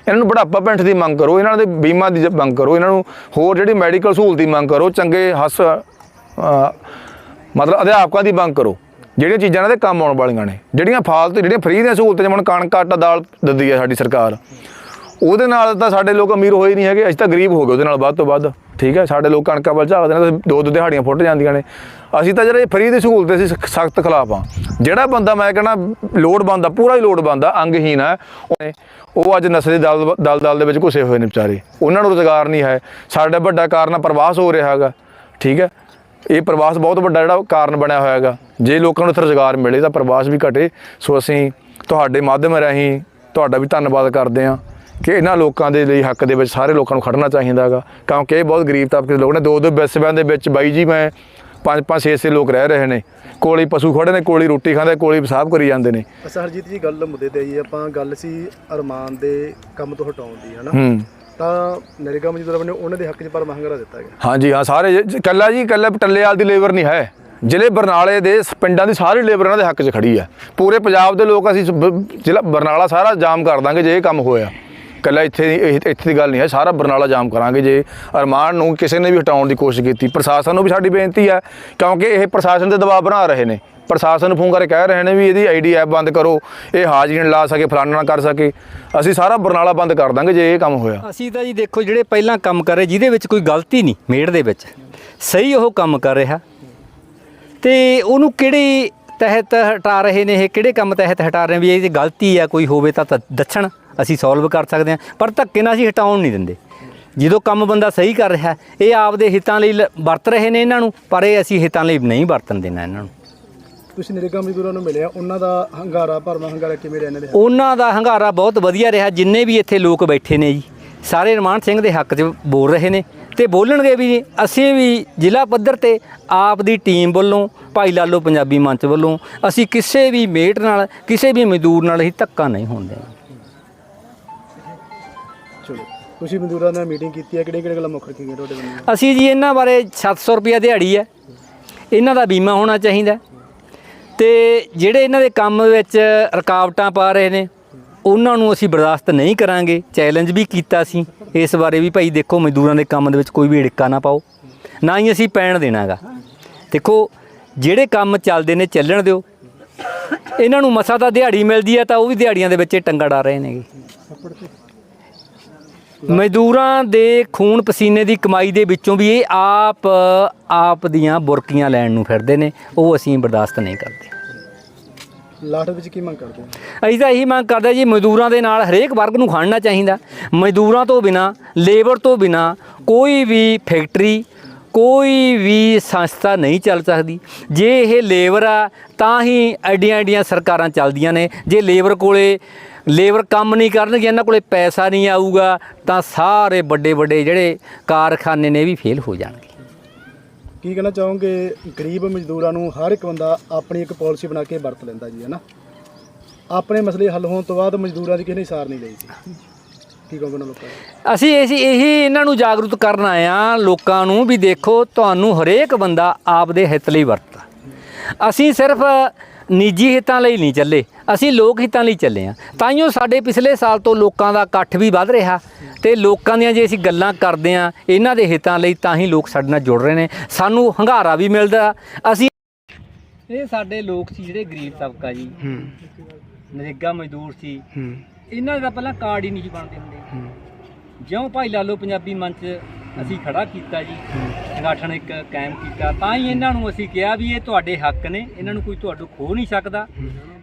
ਇਹਨਾਂ ਨੂੰ ਬੁਢਾਪਾ ਪੈਂਠ ਦੀ ਮੰਗ ਕਰੋ, ਇਹਨਾਂ ਦੇ ਬੀਮਾ ਦੀ ਮੰਗ ਕਰੋ, ਇਹਨਾਂ ਨੂੰ ਹੋਰ ਜਿਹੜੀ ਮੈਡੀਕਲ ਸਹੂਲਤ ਦੀ ਮੰਗ ਕਰੋ, ਚੰਗੇ ਹਸ ਮਤਲਬ ਅਧਿਆਪਕਾਂ ਦੀ ਮੰਗ ਕਰੋ। ਜਿਹੜੀਆਂ ਚੀਜ਼ਾਂ ਇਹਨਾਂ ਦੇ ਕੰਮ ਆਉਣ ਵਾਲੀਆਂ ਨੇ, ਜਿਹੜੀਆਂ ਫਾਲਤੂ, ਜਿਹੜੀਆਂ ਫ੍ਰੀ ਦੀਆਂ ਸਹੂਲਤਾਂ, ਜਿਵੇਂ ਹੁਣ ਕਣਕ, ਆਟਾ, ਦਾਲ ਦਿੰਦੀ ਹੈ ਸਾਡੀ ਸਰਕਾਰ। ਉਹਦੇ ਨਾਲ ਤਾਂ ਸਾਡੇ ਲੋਕ ਅਮੀਰ ਹੋਏ ਨਹੀਂ ਹੈਗੇ, ਅਸੀਂ ਤਾਂ ਗਰੀਬ ਹੋ ਗਏ ਉਹਦੇ ਨਾਲ ਵੱਧ ਤੋਂ ਵੱਧ। ਠੀਕ ਹੈ, ਸਾਡੇ ਲੋਕ ਕਣਕਾਂ ਵੱਲ ਝਾਕਦੇ ਨੇ ਦੋ ਦੋ ਦਿਹਾੜੀਆਂ ਫੁੱਟ ਜਾਂਦੀਆਂ ਨੇ। ਅਸੀਂ ਤਾਂ ਜਿਹੜੇ ਫਰੀ ਦੀ ਸਹੂਲਤ ਅਸੀਂ ਸਖਤ ਖਿਲਾਫ ਆ ਜਿਹੜਾ ਬੰਦਾ ਮੈਂ ਕਹਿੰਦਾ ਲੋੜ ਬੰਦਾ ਪੂਰਾ ਹੀ ਲੋੜ ਬੰਦਾ ਅੰਗਹੀਨ ਹੈ ਉਹ- ਉਹ ਅੱਜ ਨਸਲੀ ਦਲ ਦਲ ਦਲ ਦੇ ਵਿੱਚ ਘੁਸੇ ਹੋਏ ਨੇ ਵਿਚਾਰੇ। ਉਹਨਾਂ ਨੂੰ ਰੁਜ਼ਗਾਰ ਨਹੀਂ ਹੈ। ਸਾਡਾ ਵੱਡਾ ਕਾਰਨ ਪ੍ਰਵਾਸ ਹੋ ਰਿਹਾ ਹੈਗਾ। ਠੀਕ ਹੈ? ਇਹ ਪ੍ਰਵਾਸ ਬਹੁਤ ਵੱਡਾ ਜਿਹੜਾ ਕਾਰਨ ਬਣਿਆ ਹੋਇਆ ਹੈਗਾ। ਜੇ ਲੋਕਾਂ ਨੂੰ ਇੱਥੇ ਰੁਜ਼ਗਾਰ ਮਿਲੇ ਤਾਂ ਪ੍ਰਵਾਸ ਵੀ ਘਟੇ। ਸੋ ਅਸੀਂ ਤੁਹਾਡੇ ਮਾਧਿਅਮ ਰਾਹੀਂ ਤੁਹਾਡਾ ਵੀ ਧੰਨਵਾਦ ਕਰਦੇ ਹਾਂ ਕਿ ਇਹਨਾਂ ਲੋਕਾਂ ਦੇ ਲਈ ਹੱਕ ਦੇ ਵਿੱਚ ਸਾਰੇ ਲੋਕਾਂ ਨੂੰ ਖੜਨਾ ਚਾਹੀਦਾ ਹੈਗਾ। ਕਿਉਂਕਿ ਇਹ ਬਹੁਤ ਗਰੀਬ ਤਬਕੇ ਦੇ ਲੋਕ ਨੇ। ਦੋ ਦੋ ਬਿਸਵਿਆਂ ਦੇ ਵਿੱਚ ਬਾਈ ਜੀ, ਮੈਂ ਪੰਜ ਪੰਜ ਛੇ ਛੇ ਲੋਕ ਰਹਿ ਰਹੇ ਨੇ। ਕੋਲੀ ਪਸ਼ੂ ਖੜੇ ਨੇ ਕੋਲੀ ਰੋਟੀ ਖਾਂਦੇ ਕੋਲੀ ਪਿਸ਼ਾਬ ਕਰੀ ਜਾਂਦੇ ਨੇ। ਅੱਛਾ ਹਰਜੀਤ ਜੀ ਗੱਲ ਮੁੱਦੇ ਤੇ ਜੀ ਆਪਾਂ ਗੱਲ ਸੀ ਅਰਮਾਨ ਦੇ ਕੰਮ ਤੋਂ ਹਟਾਉਣ ਦੀ ਹਨਾ? ਹੂੰ। ਤਾਂ ਨਰੇਗਾ ਮਜ਼ਦੂਰਾਂ ਨੇ ਉਹਨਾਂ ਦੇ ਹੱਕ 'ਚ ਪਰ ਮਹੰਗਰਾ ਦਿੱਤਾ ਗਿਆ। ਹਾਂਜੀ ਹਾਂ ਸਾਰੇ ਕੱਲਾ ਜੀ ਕੱਲਾ ਟੱਲੇਵਾਲ ਦੀ ਲੇਬਰ ਨਹੀਂ ਹੈ। ਜ਼ਿਲ੍ਹੇ ਬਰਨਾਲੇ ਦੇ ਪਿੰਡਾਂ ਦੀ ਸਾਰੀ ਲੇਬਰ ਇਹਨਾਂ ਦੇ ਹੱਕ 'ਚ ਖੜੀ ਹੈ। ਪੂਰੇ ਪੰਜਾਬ ਦੇ ਲੋਕ ਅਸੀਂ ਜ਼ਿਲ੍ਹਾ ਬਰਨਾਲਾ ਸਾਰਾ ਜਾਮ ਕਰ ਦਾਂਗੇ ਜੇ ਇਹ ਕੰਮ ਹੋਇਆ। ਕੱਲਾ ਇੱਥੇ ਦੀ- ਇਹ- ਇੱਥੇ ਦੀ ਗੱਲ ਨਹੀਂ ਹੈ, ਸਾਰਾ ਬਰਨਾਲਾ ਜਾਮ ਕਰਾਂਗੇ ਜੇ ਅਰਮਾਨ ਨੂੰ ਕਿਸੇ ਨੇ ਵੀ ਹਟਾਉਣ ਦੀ ਕੋਸ਼ਿਸ਼ ਕੀਤੀ। ਪ੍ਰਸ਼ਾਸਨ ਨੂੰ ਵੀ ਸਾਡੀ ਬੇਨਤੀ ਹੈ, ਕਿਉਂਕਿ ਇਹ ਪ੍ਰਸ਼ਾਸਨ ਦੇ ਦਬਾਅ ਬਣਾ ਰਹੇ ਨੇ। ਪ੍ਰਸ਼ਾਸਨ ਨੂੰ ਫੋਨ ਕਰਕੇ ਕਹਿ ਰਹੇ ਨੇ ਵੀ ਇਹਦੀ ਆਈਡੀ ਐਪ ਬੰਦ ਕਰੋ, ਇਹ ਹਾਜ਼ਰੀ ਨਹੀਂ ਲਾ ਸਕੇ ਫਲਾਣਾ ਨਾ ਕਰ ਸਕੇ। ਅਸੀਂ ਸਾਰਾ ਬਰਨਾਲਾ ਬੰਦ ਕਰ ਦਾਂਗੇ ਜੇ ਇਹ ਕੰਮ ਹੋਇਆ। ਅਸੀਂ ਤਾਂ ਜੀ ਦੇਖੋ, ਜਿਹੜੇ ਪਹਿਲਾਂ ਕੰਮ ਕਰ ਰਹੇ, ਜਿਹਦੇ ਵਿੱਚ ਕੋਈ ਗਲਤੀ ਨਹੀਂ, ਮੇੜ ਦੇ ਵਿੱਚ। ਸਹੀ ਉਹ ਕੰਮ ਕਰ ਰਿਹਾ। ਤੇ ਉਹਨੂੰ ਕਿਹੜੇ ਤਹਿਤ ਹਟਾ ਰਹੇ ਨੇ, ਇਹ ਕਿਹੜੇ ਕੰਮ ਤਹਿਤ ਹਟਾ ਰਹੇ ਨੇ, ਵੀ ਇਹ ਜੇ ਗਲਤੀ ਆ, ਕੋਈ ਹੋਵੇ ਤਾਂ ਤਾਂ ਦੱਸਣ। ਅਸੀਂ ਸੋਲਵ ਕਰ ਸਕਦੇ ਹਾਂ ਪਰ ਧੱਕੇ ਨਾਲ ਅਸੀਂ ਹਟਾਉਣ ਨਹੀਂ ਦਿੰਦੇ। ਜਦੋਂ ਕੰਮ ਬੰਦਾ ਸਹੀ ਕਰ ਰਿਹਾ ਇਹ ਆਪਦੇ ਹਿੱਤਾਂ ਲਈ ਲ- ਵਰਤ ਰਹੇ ਨੇ ਇਹਨਾਂ ਨੂੰ ਪਰ ਇਹ ਅਸੀਂ ਹਿੱਤਾਂ ਲਈ ਨਹੀਂ ਵਰਤਣ ਦੇਣਾ ਇਹਨਾਂ ਨੂੰ। ਤੁਸੀਂ ਨਰੇਗਾ ਮਜ਼ਦੂਰਾਂ ਨੂੰ ਮਿਲਿਆ ਉਹਨਾਂ ਦਾ ਹੰਗਾਰਾ ਭਰਵਾਂ ਹੰਗਾਰਾ ਕਿਵੇਂ ਰਿਹਾ ਇਹਨਾਂ ਦੇ ਉਹਨਾਂ ਦਾ ਹੰਗਾਰਾ ਬਹੁਤ ਵਧੀਆ ਰਿਹਾ ਜਿੰਨੇ ਵੀ ਇੱਥੇ ਲੋਕ ਬੈਠੇ ਨੇ ਜੀ। ਸਾਰੇ ਰਮਾਨ ਸਿੰਘ ਦੇ ਹੱਕ 'ਚ ਬੋਲ ਰਹੇ ਨੇ ਤੇ ਬੋਲਣਗੇ ਵੀ। ਅਸੀਂ ਵੀ ਜ਼ਿਲ੍ਹਾ ਪੱਧਰ ਤੇ ਆਪ ਦੀ ਟੀਮ ਵੱਲੋਂ ਭਾਈ ਲਾਲੋ ਪੰਜਾਬੀ ਮੰਚ ਵੱਲੋਂ ਅਸੀਂ ਕਿਸੇ ਵੀ ਮੇਟ ਨਾਲ ਕਿਸੇ ਵੀ ਮਜ਼ਦੂਰ ਨਾਲ ਹੀ ਧੱਕਾ ਨਹੀਂ ਹੋਣ ਦੇਣਾ। ਤੁਸੀਂ ਮਜ਼ਦੂਰਾਂ ਨਾਲ ਮੀਟਿੰਗ ਕੀਤੀ ਹੈ ਕਿਹੜੇ ਕਿਹੜੇ ਗੱਲਾਂ ਮੁੱਖ ਰੱਖੀਆਂ ਤੁਹਾਡੇ ਵੱਲੋਂ ਅਸੀਂ ਜੀ ਇਹਨਾਂ ਬਾਰੇ 700 ਰੁਪਿਆ ਦਿਹਾੜੀ ਹੈ। ਇਹਨਾਂ ਦਾ ਬੀਮਾ ਹੋਣਾ ਚਾਹੀਦਾ। ਤੇ ਜਿਹੜੇ ਇਹਨਾਂ ਦੇ ਕੰਮ ਵਿੱਚ ਰੁਕਾਵਟਾਂ ਪਾ ਰਹੇ ਨੇ ਉਹਨਾਂ ਨੂੰ ਅਸੀਂ ਬਰਦਾਸ਼ਤ ਨਹੀਂ ਕਰਾਂਗੇ। ਚੈਲੰਜ ਵੀ ਕੀਤਾ ਸੀ। ਇਸ ਬਾਰੇ ਵੀ ਭਾਈ ਦੇਖੋ ਮਜ਼ਦੂਰਾਂ ਦੇ ਕੰਮ ਦੇ ਵਿੱਚ ਕੋਈ ਵੀ ਢਿੱਕਾ ਨਾ ਪਾਓ। ਨਾ ਹੀ ਅਸੀਂ ਪੈਣ ਦੇਣਾਗਾ। ਦੇਖੋ ਜਿਹੜੇ ਕੰਮ ਚੱਲਦੇ ਨੇ ਚੱਲਣ ਦਿਓ। ਇਹਨਾਂ ਨੂੰ ਮਸਾ ਤਾਂ ਦਿਹਾੜੀ ਮਿਲਦੀ ਹੈ ਤਾਂ ਉਹ ਵੀ ਦਿਹਾੜੀਆਂ ਦੇ ਵਿੱਚ ਟੰਗਾ ਡਾ ਰਹੇ ਨੇਗੇ। ਮਜ਼ਦੂਰਾਂ ਦੇ ਖੂਨ ਪਸੀਨੇ ਦੀ ਕਮਾਈ ਦੇ ਵਿੱਚੋਂ ਵੀ ਇਹ ਆਪ ਆਪ ਦੀਆਂ ਬੁਰਕੀਆਂ ਲੈਣ ਨੂੰ ਫਿਰਦੇ ਨੇ ਉਹ ਅਸੀਂ ਬਰਦਾਸ਼ਤ ਨਹੀਂ ਕਰਦੇ। ਲਾਠ ਵਿੱਚ ਕੀ ਮੰਗ ਕਰਦੇ ਅਸੀਂ ਤਾਂ ਇਹੀ ਮੰਗ ਕਰਦੇ ਜੀ ਮਜ਼ਦੂਰਾਂ ਦੇ ਨਾਲ ਹਰੇਕ ਵਰਗ ਨੂੰ ਖੜਨਾ ਚਾਹੀਦਾ। ਮਜ਼ਦੂਰਾਂ ਤੋਂ ਬਿਨਾ ਲੇਬਰ ਤੋਂ ਬਿਨਾ ਕੋਈ ਵੀ ਫੈਕਟਰੀ ਕੋਈ ਵੀ ਸੰਸਥਾ ਨਹੀਂ ਚੱਲ ਸਕਦੀ। ਜੇ ਇਹ ਲੇਬਰ ਆ ਤਾਂ ਹੀ ਐਡੀਆਂ ਐਡੀਆਂ ਸਰਕਾਰਾਂ ਚੱਲਦੀਆਂ ਨੇ। ਜੇ ਲੇਬਰ ਕੋਲੇ ਲੇਬਰ ਕੰਮ ਨਹੀਂ ਕਰਨਗੇ ਇਹਨਾਂ ਕੋਲੇ ਪੈਸਾ ਨਹੀਂ ਆਊਗਾ ਤਾਂ ਸਾਰੇ ਵੱਡੇ ਵੱਡੇ ਜਿਹੜੇ ਕਾਰਖਾਨੇ ਨੇ ਇਹ ਵੀ ਫੇਲ ਹੋ ਜਾਣਗੇ। ਕੀ ਕਹਿਣਾ ਚਾਹੋਗੇ? ਗਰੀਬ ਮਜ਼ਦੂਰਾਂ ਨੂੰ ਹਰ ਇੱਕ ਬੰਦਾ ਆਪਣੀ ਇੱਕ ਪਾਲਿਸੀ ਬਣਾ ਕੇ ਵਰਤ ਲੈਂਦਾ ਜੀ ਹੈ ਨਾ ਆਪਣੇ ਮਸਲੇ ਹੱਲ ਹੋਣ ਤੋਂ ਬਾਅਦ ਮਜ਼ਦੂਰਾਂ ਦੀ ਕਿਸੇ ਨੇ ਸਾਰ ਨਹੀਂ ਲਈ ਸੀ ਕੀ ਕਹੋਗੇ ਉਹਨਾਂ ਲੋਕਾਂ ਨੂੰ? ਅਸੀਂ ਅਸੀਂ ਇਹੀ ਇਹਨਾਂ ਨੂੰ ਜਾਗਰੂਕ ਕਰਨ ਆਏ ਆ ਲੋਕਾਂ ਨੂੰ ਵੀ ਦੇਖੋ ਤੁਹਾਨੂੰ ਹਰੇਕ ਬੰਦਾ ਆਪਦੇ ਹਿੱਤ ਲਈ ਵਰਤਦਾ। ਅਸੀਂ ਸਿਰਫ ਨਿੱਜੀ ਹਿੱਤਾਂ ਲਈ ਨਹੀਂ ਚੱਲੇ। ਅਸੀਂ ਲੋਕ ਹਿੱਤਾਂ ਲਈ ਚੱਲੇ ਆ ਤਾਈਓ ਸਾਡੇ ਪਿਛਲੇ ਸਾਲ ਤੋਂ ਲੋਕਾਂ ਦਾ ਇਕੱਠ ਵੀ ਵੱਧ ਰਿਹਾ ਤੇ ਲੋਕਾਂ ਦੀਆਂ ਜੇ ਅਸੀਂ ਗੱਲਾਂ ਕਰਦੇ ਆ ਇਹਨਾਂ ਦੇ ਹਿੱਤਾਂ ਲਈ ਤਾਂ ਹੀ ਲੋਕ ਸਾਡੇ ਨਾਲ ਜੁੜ ਰਹੇ ਨੇ। ਸਾਨੂੰ ਹੰਗਾਰਾ ਵੀ ਮਿਲਦਾ। ਅਸੀਂ ਇਹ ਸਾਡੇ ਲੋਕ ਸੀ ਜਿਹੜੇ ਗਰੀਬ ਤਬਕਾ ਜੀ। ਹੂੰ। ਨਰੇਗਾ ਮਜ਼ਦੂਰ ਸੀ। ਹੂੰ। ਇਹਨਾਂ ਦਾ ਪਹਿਲਾਂ ਕਾਰਡ ਹੀ ਨਹੀਂ ਸੀ ਬਣਦੇ ਹੁੰਦੇ। ਜਿਉਂ ਭਾਈ ਲਾਲੋ ਪੰਜਾਬੀ ਮੰਚ ਅਸੀਂ ਖੜਾ ਕੀਤਾ ਜੀ। ਸੰਗਠਨ ਇੱਕ ਕਾਇਮ ਕੀਤਾ। ਤਾਂ ਹੀ ਇਹਨਾਂ ਨੂੰ ਅਸੀਂ ਕਿਹਾ ਵੀ ਇਹ ਤੁਹਾਡੇ ਹੱਕ ਨੇ। ਇਹਨਾਂ ਨੂੰ ਕੋਈ ਤੁਹਾਡੋਂ ਖੋ ਨਹੀਂ ਸਕਦਾ।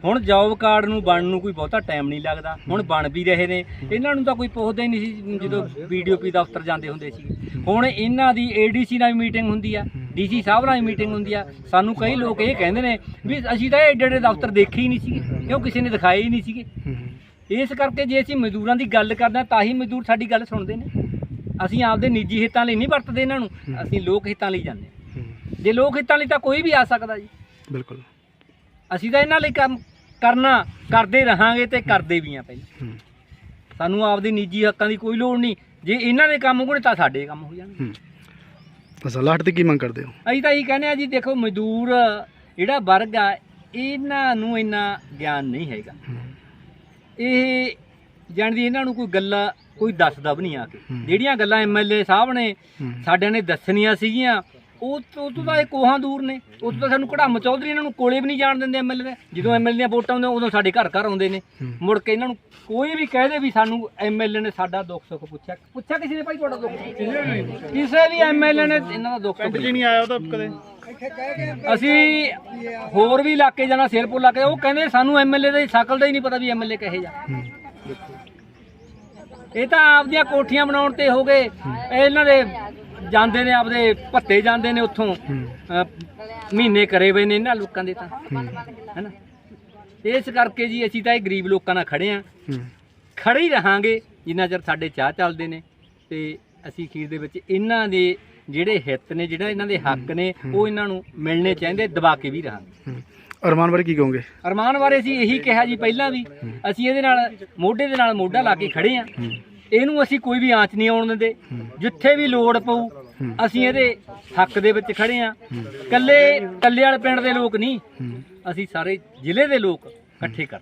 ਹੁਣ ਜੌਬ ਕਾਰਡ ਨੂੰ ਬਣਨ ਨੂੰ ਕੋਈ ਬਹੁਤਾ ਟਾਈਮ ਨਹੀਂ ਲੱਗਦਾ। ਹੁਣ ਬਣ ਵੀ ਰਹੇ ਨੇ। ਇਹਨਾਂ ਨੂੰ ਤਾਂ ਕੋਈ ਪੁੱਛਦਾ ਹੀ ਨਹੀਂ ਸੀ ਜਦੋਂ ਵੀਡੀਓਪੀ ਦਫ਼ਤਰ ਜਾਂਦੇ ਹੁੰਦੇ ਸੀ। ਹੁਣ ਇਹਨਾਂ ਦੀ ਏਡੀਸੀ ਨਾਲ ਮੀਟਿੰਗ ਹੁੰਦੀ ਆ। ਡੀਸੀ ਸਾਹਿਬ ਨਾਲ ਮੀਟਿੰਗ ਹੁੰਦੀ ਆ। ਸਾਨੂੰ ਕਈ ਲੋਕ ਇਹ ਕਹਿੰਦੇ ਨੇ ਵੀ ਅਸੀਂ ਤਾਂ ਏਡੇ ਏਡੇ ਦਫ਼ਤਰ ਦੇਖੇ ਹੀ ਨਹੀਂ ਸੀਗੇ। ਕਿਉਂ ਕਿਸੇ ਨੇ ਦਿਖਾਏ ਹੀ ਨਹੀਂ ਸੀਗੇ? ਇਸ ਕਰਕੇ ਜੇ ਅਸੀਂ ਮਜ਼ਦੂਰਾਂ ਦੀ ਗੱਲ ਕਰਦੇ ਤਾਂ ਹੀ ਮਜ਼ਦੂਰ ਸਾਡੀ ਗੱਲ ਸੁਣਦੇ ਨੇ। ਅਸੀਂ ਆਪਦੇ ਨਿੱਜੀ ਹਿੱਤਾਂ ਲਈ ਨਹੀਂ ਵਰਤਦੇ ਇਹਨਾਂ ਨੂੰ ਅਸੀਂ ਲੋਕ ਹਿੱਤਾਂ ਲਈ ਜਾਂਦੇ ਹਾਂ। ਜੇ ਲੋਕ ਹਿੱਤਾਂ ਲਈ ਤਾਂ ਕੋਈ ਵੀ ਆ ਸਕਦਾ ਜੀ। ਬਿਲਕੁਲ। ਅਸੀਂ ਤਾਂ ਇਹਨਾਂ ਲਈ ਕੰਮ ਕਰਨਾ ਕਰਦੇ ਰਹਾਂਗੇ ਤੇ ਕਰਦੇ ਵੀ ਆ ਪਹਿਲਾਂ। ਹੂੰ। ਸਾਨੂੰ ਆਪਦੇ ਨਿੱਜੀ ਹੱਕਾਂ ਦੀ ਕੋਈ ਲੋੜ ਨਹੀਂ। ਜੇ ਇਹਨਾਂ ਦੇ ਕੰਮ ਹੋਣੇ ਤਾਂ ਸਾਡੇ ਕੰਮ ਹੋ ਜਾਣਗੇ। ਹੂੰ। ਲਾਠ ਤੇ ਕੀ ਮੰਗ ਕਰਦੇ ਹੋ? ਅਸੀਂ ਤਾਂ ਇਹੀ ਕਹਿੰਦੇ ਆ ਜੀ ਦੇਖੋ ਮਜ਼ਦੂਰ ਜਿਹੜਾ ਵਰਗ ਆ ਇਹਨਾਂ ਨੂੰ ਇੰਨਾ ਗਿਆਨ ਨਹੀਂ ਹੈਗਾ। ਇਹ ਜਾਣਦੀ ਇਹਨਾਂ ਨੂੰ ਕੋਈ ਗੱਲਾਂ ਕੋਈ ਦੱਸਦਾ ਵੀ ਨਹੀਂ ਆ ਕੇ। ਜਿਹੜੀਆਂ ਗੱਲਾਂ ਐਮਐਲਏ ਸਾਹਿਬ ਨੇ। ਸਾਡਿਆਂ ਨੇ ਦੱਸਣੀਆਂ ਸੀਗੀਆਂ ਉਹ ਤੋਂ ਉਹ ਤੋਂ ਤਾਂ ਇਹ ਕੋਹਾਂ ਦੂਰ ਨੇ। ਉਹ ਤੋਂ ਸਾਨੂੰ ਕੜਾਮ ਚੌਧਰੀ ਇਹਨਾਂ ਨੂੰ ਕੋਲੇ ਵੀ ਨਹੀਂ ਜਾਣ ਦਿੰਦੇ ਐਮਐਲਏ ਦੇ। ਜਦੋਂ ਐਮਐਲਏ ਦੀਆਂ ਵੋਟਾਂ ਆਉਂਦੀਆਂ ਉਦੋਂ ਸਾਡੇ ਘਰ ਘਰ ਆਉਂਦੇ ਨੇ। ਮੁੜ ਕੇ ਇਹਨਾਂ ਨੂੰ ਕੋਈ ਵੀ ਕਹਦੇ ਵੀ ਸਾਨੂੰ ਐਮਐਲਏ ਨੇ ਸਾਡਾ ਦੁੱਖ ਸੁੱਖ ਪੁੱਛਿਆ। ਪੁੱਛਿਆ ਕਿਸੇ ਨੇ ਭਾਈ ਤੁਹਾਡਾ ਦੁੱਖ? ਕਿਸੇ ਵੀ ਐਮਐਲਏ ਨੇ ਇਹਨਾਂ ਦਾ ਦੁੱਖ ਸੁੱਖ ਨਹੀਂ ਆਇਆ ਉਹ ਤਾਂ ਕਦੇ? ਅਸੀਂ ਹੋਰ ਵੀ ਇਲਾਕੇ ਜਾਣਾ ਸ਼ੇਰਪੁਰ ਇਲਾਕੇ ਉਹ ਕਹਿੰਦੇ ਸਾਨੂੰ ਐਮਐਲਏ ਦੀ ਸ਼ਕਲ ਦਾ ਹੀ ਨਹੀਂ ਪਤਾ ਵੀ ਐਮਐਲਏ ਕਹੇ ਜਾ ਇਹ ਤਾਂ ਆਪਦੀਆਂ ਕੋਠੀਆਂ ਬਣਾਉਣ ਤੇ ਹੋ ਗਏ। ਇਹਨਾਂ ਦੇ ਜਾਂਦੇ ਨੇ, ਆਪਦੇ ਭੱਤੇ ਜਾਂਦੇ ਨੇ ਉੱਥੋਂ। ਮਹੀਨੇ ਕਰੇ ਹੋਏ ਨੇ ਇਹਨਾਂ ਲੋਕਾਂ ਦੇ ਤਾਂ। ਹੈਨਾ? ਇਸ ਕਰਕੇ ਜੀ ਅਸੀਂ ਤਾਂ ਇਹ ਗਰੀਬ ਲੋਕਾਂ ਨਾਲ ਖੜੇ ਆਂ ਖੜੇ ਹੀ ਰਹਾਂਗੇ, ਜਿੰਨਾ ਚਿਰ ਸਾਡੇ ਚਾਹ ਚੱਲਦੇ ਨੇ। ਤੇ ਅਸੀਂ ਖੀਰ ਦੇ ਵਿੱਚ ਇਹਨਾਂ ਦੇ ਜਿਹੜੇ ਹਿੱਤ ਨੇ, ਜਿਹੜਾ ਇਹਨਾਂ ਦੇ ਹੱਕ ਨੇ, ਉਹ ਇਹਨਾਂ ਨੂੰ ਮਿਲਣੇ ਚਾਹੀਦੇ, ਦਬਾ ਕੇ ਵੀ ਰਹਾਂਗੇ। ਅਰਮਾਨ ਬਾਰੇ ਕੀ ਕਹੋਗੇ? ਅਰਮਾਨ ਬਾਰੇ ਅਸੀਂ ਇਹੀ ਕਿਹਾ ਜੀ ਪਹਿਲਾਂ ਵੀ, ਅਸੀਂ ਇਹਦੇ ਨਾਲ, ਮੋਢੇ ਦੇ ਨਾਲ ਮੋਢਾ ਲਾ ਕੇ ਖੜੇ ਆ ਇਹਨੂੰ ਅਸੀਂ ਕੋਈ ਵੀ ਆਂਚ ਨਹੀਂ ਆਉਣ ਦਿੰਦੇ। ਜਿੱਥੇ ਵੀ ਲੋੜ ਪਊ, ਅਸੀਂ ਇਹਦੇ ਹੱਕ ਦੇ ਵਿੱਚ ਖੜੇ ਆ ਕੱਲੇ ਕੱਲੇ ਵਾਲੇ ਪਿੰਡ ਦੇ ਲੋਕ ਨਹੀਂ, ਅਸੀਂ ਸਾਰੇ ਜ਼ਿਲ੍ਹੇ ਦੇ ਲੋਕ ਇਕੱਠੇ ਕਰ